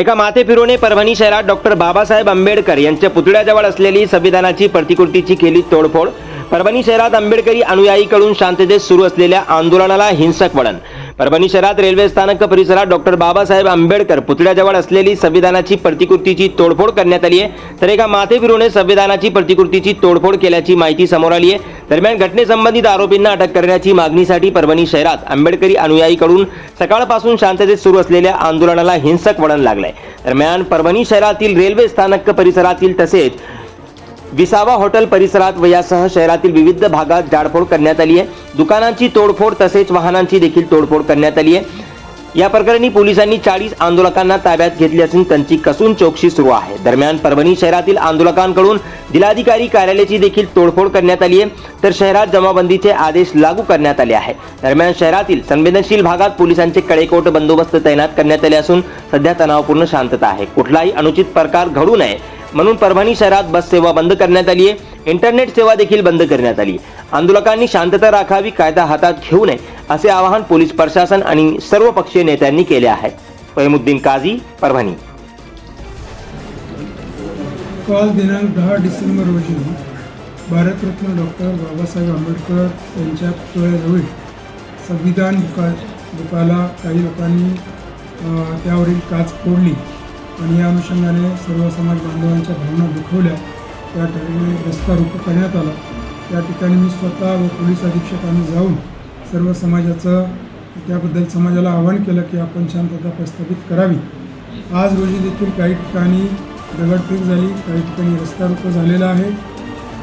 एका माथेफिरोने परभणी शहरात डॉक्टर बाबासाहेब आंबेडकर यांच्या पुतळ्याजवळ असलेली संविधानाची प्रतिकृतीची केली तोडफोड. परभणी शहरात आंबेडकरी अनुयायीकडून शांततेत सुरू असलेल्या आंदोलनाला हिंसक वळण. परभणी शहरात रेल्वे स्थानक परिसरात डॉक्टर बाबासाहेब आंबेडकर पुतळ्याजवळ असलेली संविधानाची प्रतिकृतीची तोडफोड करण्यात आली आहे. तर एका माथे संविधानाची प्रतिकृतीची तोडफोड केल्याची माहिती समोर आली आहे. दरम्यान घटनेसंबंधित आरोपींना अटक करण्याची मागणीसाठी परभणी शहरात आंबेडकरी अनुयायीकडून सकाळपासून शांततेत सुरू असलेल्या आंदोलनाला हिंसक वळण लागलंय. दरम्यान परभणी शहरातील रेल्वे स्थानक परिसरातील तसेच विसावा हॉटेल परिसरात व यासह शहरातील विविध भागात जाडफोड करण्यात आली आहे. दुकानांची तोडफोड तसेच वाहनांची देखील तोडफोड करण्यात आली आहे. या प्रकरणी पोलिसांनी चाळीस आंदोलकांना ताब्यात घेतली असून त्यांची कसून चौकशी सुरू आहे. दरम्यान परभणी शहरातील आंदोलकांकडून जिल्हाधिकारी कार्यालयाची देखील तोडफोड करण्यात आली आहे. तर शहरात जमाबंदीचे आदेश लागू करण्यात आले आहे. दरम्यान शहरातील संवेदनशील भागात पोलिसांचे कडेकोट बंदोबस्त तैनात करण्यात आले असून सध्या तणावपूर्ण शांतता आहे. कुठलाही अनुचित प्रकार घडू नये म्हणून परभणी शहरात बस सेवा बंद करण्यात आली आहे. इंटरनेट सेवा देखील बंद करण्यात आली. आंदोलकांनी शांतता राखावी कायदा हातात घेऊ नये असे आवाहन पोलीस प्रशासन आणि सर्व पक्षीय नेत्यांनी केले आहे. फहिमुद्दीन काझी परभणी. काल दिनांक दहा डिसेंबर रोजी भारतरत्न डॉक्टर बाबासाहेब आंबेडकर यांच्या पुतळ्याजवळ संविधान बुका बुकाला काही लोकांनी त्यावरील काच फोडली. आणि या अनुषंगाने सर्व समाज बांधवांच्या भावना दुखवल्या. त्या ठिकाणी रस्ता रोको करण्यात आला. त्या ठिकाणी मी स्वतः व पोलीस अधीक्षकांनी जाऊन सर्व समाजाचं त्याबद्दल समाजाला आवाहन केलं की आपण शांतता प्रस्थापित करावी. आज रोजी देखील काही ठिकाणी दगडफेक झाली काही ठिकाणी रस्ता रोको झालेला आहे.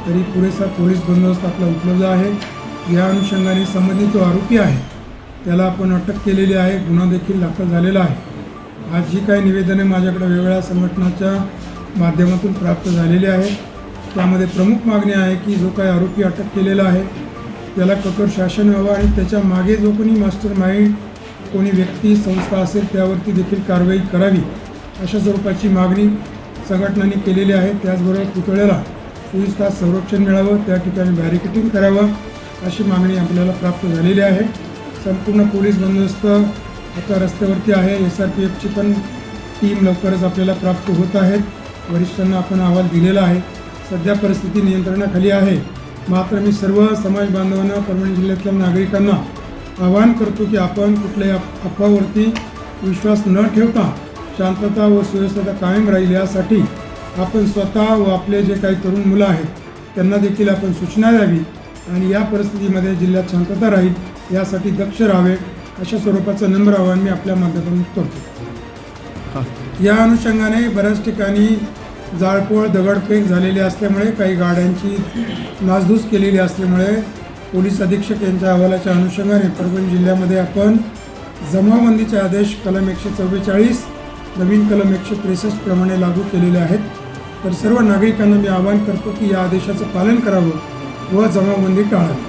तरी पुरेसा पोलीस बंदोबस्त आपला उपलब्ध आहे. या अनुषंगाने संबंधित जो आरोपी आहे त्याला आपण अटक केलेली आहे. गुन्हा देखील दाखल झालेला आहे. आज जी काही निवेदने माझ्याकडे वेगवेगळ्या संघटनाच्या माध्यमातून प्राप्त झालेली आहे त्यामध्ये प्रमुख मागणी आहे की जो काही आरोपी अटक केलेला आहे त्याला कठोर शासन व्हावं आणि त्याच्यामागे जो कोणी मास्टर माइंड कोणी व्यक्ती संस्था असेल त्यावरती देखील कारवाई करावी अशा स्वरूपाची मागणी संघटनांनी केलेली आहे. त्याचबरोबर पुतळ्याला चोवीस तास संरक्षण मिळावं त्या ठिकाणी बॅरिकेटिंग करावं अशी मागणी आपल्याला प्राप्त झालेली आहे. संपूर्ण पोलीस बंदोबस्त आता रस्त्यावरती आहे. एस आर पी एफची पण टीम लवकरच आपल्याला प्राप्त होत आहेत. वरिष्ठांना आपण अहवाल दिलेला आहे. सध्या परिस्थिती नियंत्रणाखाली आहे. मात्र मी सर्व समाज बांधवांना परभणी जिल्ह्यातल्या नागरिकांना आवाहन करतो की आपण कुठल्याही अफवावरती विश्वास न ठेवता शांतता व सुव्यवस्था कायम राहील यासाठी आपण स्वतः व आपले जे काही तरुण मुलं आहेत त्यांना देखील आपण सूचना द्यावी आणि या परिस्थितीमध्ये जिल्ह्यात शांतता राहील यासाठी दक्ष राहावे. अशा स्वरूपाचं नम्र आवाहन मी आपल्या माध्यमातून करतो. या अनुषंगाने बऱ्याच ठिकाणी जाळपोळ दगडफेक झालेली असल्यामुळे काही गाड्यांची नासधूस केलेली असल्यामुळे पोलीस अधीक्षक यांच्या अहवालाच्या अनुषंगाने परभणी जिल्ह्यामध्ये आपण जमावबंदीचे आदेश कलम एकशे चव्वेचाळीस नवीन कलम एकशे त्रेसष्ट प्रमाणे लागू केलेले आहेत. तर सर्व नागरिकांना मी आवाहन करतो की या आदेशाचं पालन करावं व जमावबंदी टाळावी.